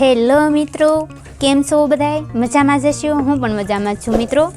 Hello મિત્રો. કેમ છો બધાય? મજામાં જશો? હું પણ મજામાં છું, મિત્રો.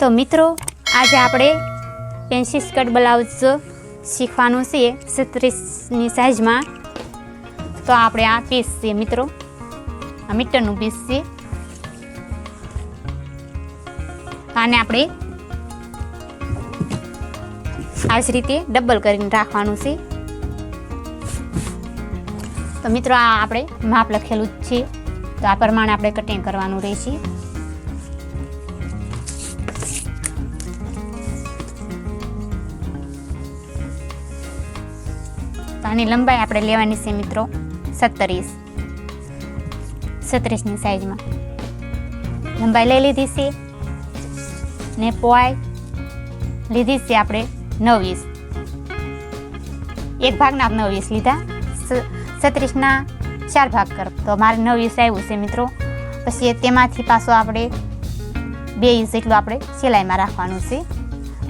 તો મિત્રો, આજે આપણે પેન્સિલ સ્કર્ટ બ્લાઉઝ શીખવાનું છે છત્રીસની સાઇઝમાં તો આપણે આ પીસ છે, મિત્રો. આ મીટરનું પીસ છે. આને આપણે આ જ રીતે ડબલ કરીને રાખવાનું છે. તો મિત્રો, આ આપણે માપ લખેલું જ છે. તો આ પ્રમાણે આપણે કટિંગ કરવાનું રહેશે. આની લંબાઈ આપણે લેવાની છે મિત્રો સત્તરીસ. સત્રીસની સાઈઝમાં લંબાઈ લઈ લીધી છે ને પોઈ લીધી છે આપણે નવીસ. એક ભાગના નવીસ લીધા. છત્રીસના ચાર ભાગ કર. તો મારે નવીસ આવ્યું છે મિત્રો. પછી તેમાંથી પાછો આપણે બે ઇંચ જેટલું આપણે સિલાઈમાં રાખવાનું છે.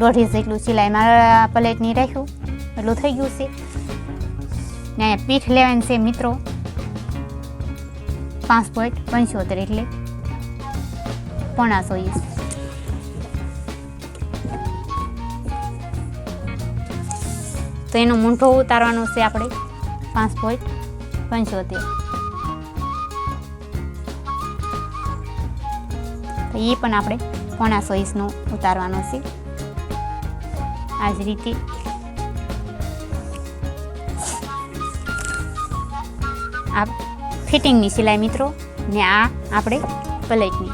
દોઢ ઇંચ જેટલું સિલાઈમાં પ્લેટની રાખ્યું. એટલું થઈ ગયું છે. ને પીઠ લેવાની છે મિત્રો. પાંચ પોઈન્ટ પંચોતેર એટલે પોણાસો ઇંચ તો એનો મૂંઠો ઉતારવાનો છે આપણે. પાંચ પોઈન્ટ પંચોતેર. તો એ પણ આપણે પોણા સોઈસનો ઉતારવાનો છે. આ જ રીતે. આ ફિટિંગની સિલાઈ મિત્રો, ને આ આપણે પ્લેટની.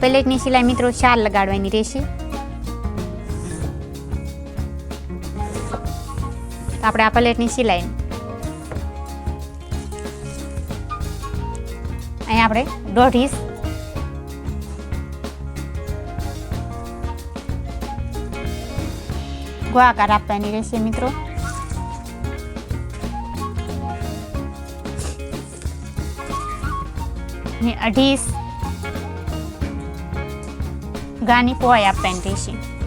પ્લેટની સિલાઈ મિત્રો ચાર લગાડવાની રહેશે. આપણે આ પલેટની સિલાઈ. અહીંયા આપણે દોઢ ઇંચ ગોળાકાર આપવાની રહેશે મિત્રો. ને અઢીસ. ગાની પોવાઈ આપવાની રહેશે.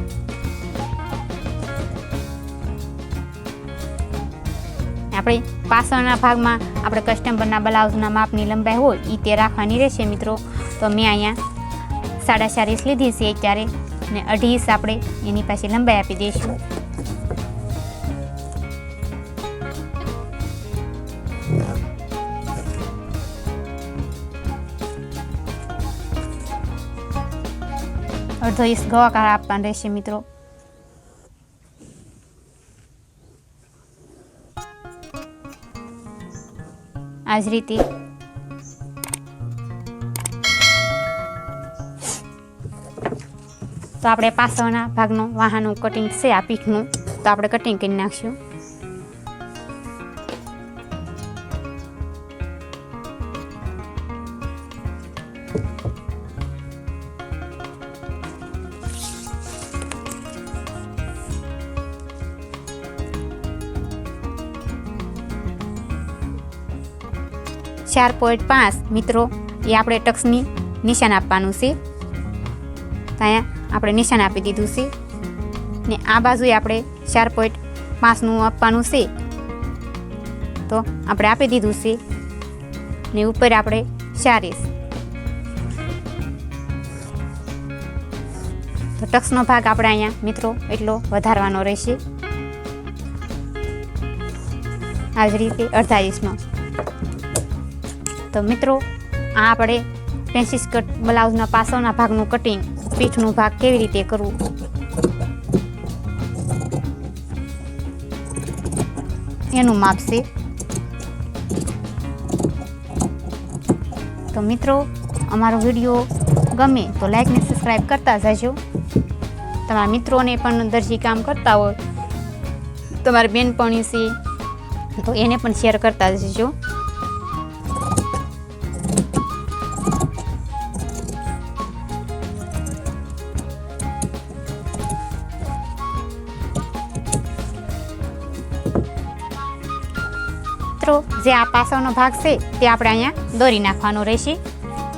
આપણે પાછળના ભાગમાં આપણે કસ્ટમરના બ્લાઉઝના માપની લંબાઈ હોય એ તે રાખવાની રહેશે મિત્રો. તો મેં અહીંયા સાડા ચાર ઇંચ લીધી છે અત્યારે, ને અઢી ઇંચ આપણે એની પાસે લંબાઈ આપી દઈશું. અડધો ઇંચ ગવાકાર આપવાનો રહેશે મિત્રો. આ જ રીતે. તો આપણે પાછળના ભાગનો વાહનનું કટિંગ છે આ પીઠનું. તો આપણે કટિંગ કરી નાખશું. ચાર પોઈન્ટ પાંચ. મિત્રો, એ આપણે ટક્સની નિશાન આપવાનું છે. તો અહીંયા આપણે નિશાન આપી દીધું છે. ને આ બાજુએ આપણે ચાર પોઈન્ટ પાંચનું આપવાનું છે. તો આપણે આપી દીધું છે. ને ઉપર આપણે ચારીસ તો ટક્સનો ભાગ આપણે અહીંયા, મિત્રો, એટલો વધારવાનો રહેશે. આ જ રીતે ઇંચનો તો મિત્રો, આ આપણે પેન્સિલ કટ બ્લાઉઝના પાછળના ભાગનું કટિંગ પીઠનું ભાગ કેવી રીતે કરવું? એનું માપ છે. તો મિત્રો, અમારો વીડિયો ગમે તો લાઈકને સબસ્ક્રાઈબ કરતા જજો. તમારા મિત્રોને પણ દરજી કામ કરતા હોય. તમારી બેનપણી છે, તો એને પણ શેર કરતા જજો. મિત્રો, જે આ પાસાનો ભાગ છે, તે આપણે અહીંયા દોરી નાખવાનો રહેશે.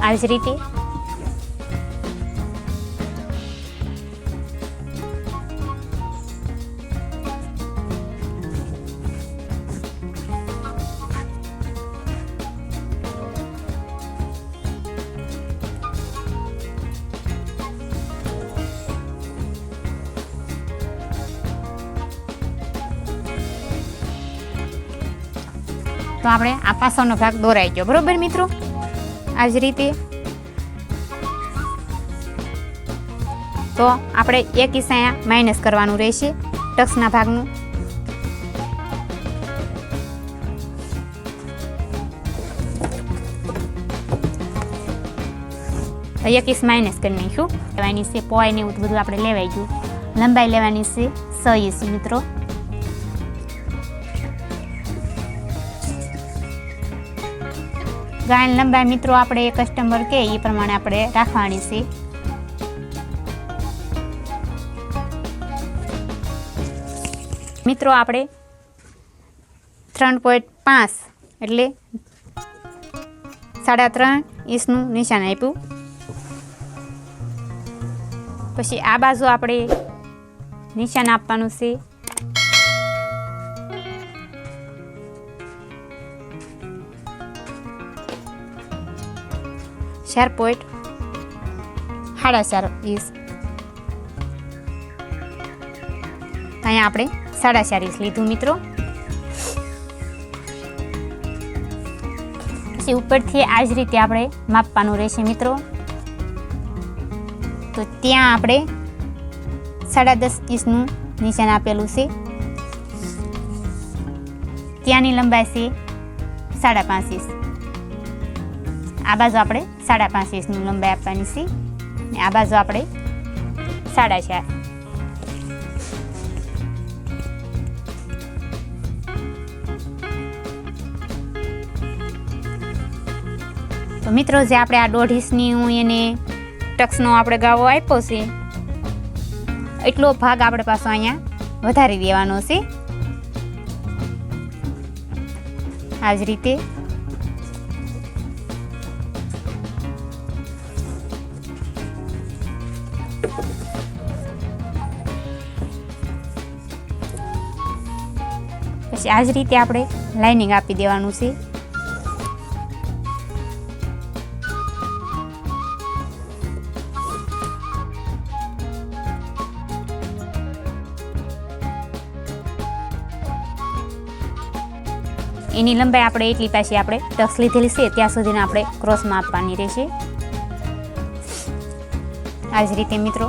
આવી જ રીતે તો આપણે આ પાછળનો ભાગ દોરાઈ ગયો. બરાબર મિત્રો? આ જ રીતે. તો આપણે એક અહીંયા માઇનસ કરવાનું રહેશે. ટક્સના ભાગનું. એકવીસ માઇનસ કરી નાખ્યું. લેવાની છે પોઈ ને એવું બધું આપણે લેવાઈ ગયું. લંબાઈ લેવાની છે સહી છે મિત્રો. ગાયન લંબાઈ મિત્રો, આપણે કસ્ટમર કે એ પ્રમાણે આપણે રાખવાની છે. મિત્રો, આપણે ત્રણ પોઈન્ટ પાંચ એટલે સાડા ત્રણ ઇંચનું નિશાન આપ્યું. પછી આ બાજુ આપણે નિશાન આપવાનું છે. ચાર પોઈન્ટ સાડા ચાર ઇંચ અહીંયા આપણે સાડા ચાર ઇંચ લીધું, મિત્રો. પછી ઉપરથી આ જ રીતે આપણે માપવાનું રહેશે, મિત્રો. તો ત્યાં આપણે સાડા દસ ઇંચનું નિશાન આપેલું છે. ત્યાંની લંબાઈ છે સાડા પાંચ ઇંચ આ બાજુ આપણે સાડા પાંચ ઇંચની લંબાઈ આપવાની છે. ને આ બાજુ આપણે સાડા ચાર. તો મિત્રો, જે આપણે આ દોઢ ઇંચની હું એને ટક્સનો આપણે ગાવો આપ્યો છે, એટલો ભાગ આપણે પાછો અહીંયા વધારી દેવાનો છે. આ જ રીતે પછી આ જ રીતે આપણે લાઇનિંગ આપી દેવાનું છે. એની લંબાઈ આપણે એટલી પાછી આપણે ટક્સ લીધેલી છે, ત્યાં સુધીને આપણે ક્રોસમાં આપવાની રહેશે. આ જ રીતે મિત્રો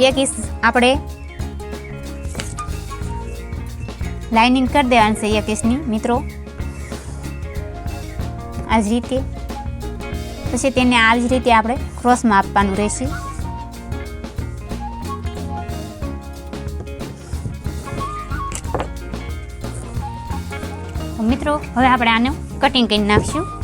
એક ઇસ આપણે લાઇનિંગ કરી દેવાની છે એક ઇસની મિત્રો આ જ રીતે પછી તેને આ જ રીતે આપણે ક્રોસમાં આપવાનું રહેશે મિત્રો હવે આપણે આનું કટિંગ કરી નાખશું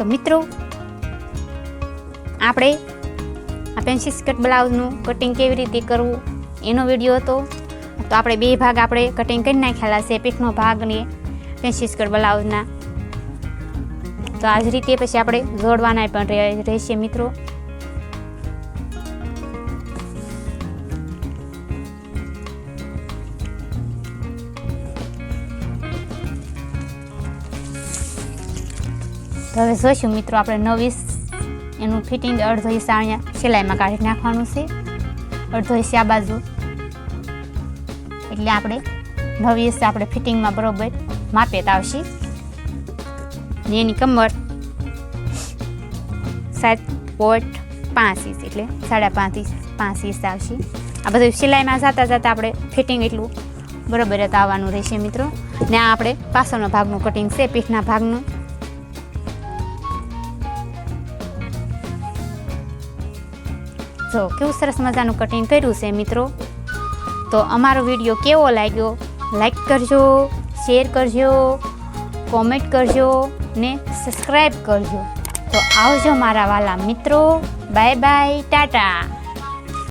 તો મિત્રો, આપણે આ પેન્સિલ સ્કર્ટ બ્લાઉઝનું કટિંગ કેવી રીતે કરવું એનો વીડિયો હતો. તો આપણે બે ભાગ આપણે કટિંગ કરી નાખેલા છે પીઠનો ભાગ ને પેન્સિલ સ્કર્ટ બ્લાઉઝના. તો આ જ રીતે પછી આપણે જોડવાના પણ રહે- રહેશે મિત્રો. હવે જોઈશું મિત્રો, આપણે નવીસ એનું ફિટિંગ અડધો હિસ્સા અહીંયા સિલાઈમાં કાઢી નાખવાનું છે. અડધો હિસ્સા બાજુ. એટલે આપણે નવી હિસ્સા આપણે ફિટિંગમાં બરોબર માપે આવશે. ને એની કમર સાત પોઈન્ટ પાંચ ઇંચ એટલે સાડા પાંચ ઇંચ પાંચ ઇંચ આવશે. આ બધું સિલાઈમાં જતા જતાં આપણે ફિટિંગ એટલું બરાબર આવવાનું રહેશે મિત્રો. ને આ આપણે પાછળના ભાગનું કટિંગ છે, પીઠના ભાગનું. જો કેવું સરસ મજાનું કટિંગ કર્યું છે મિત્રો. તો અમારો વીડિયો કેવો લાગ્યો? લાઈક કરજો શેર કરજો કોમેન્ટ કરજો ને સબસ્ક્રાઈબ કરજો. તો આવજો મારા વાલા મિત્રો. Bye bye tata.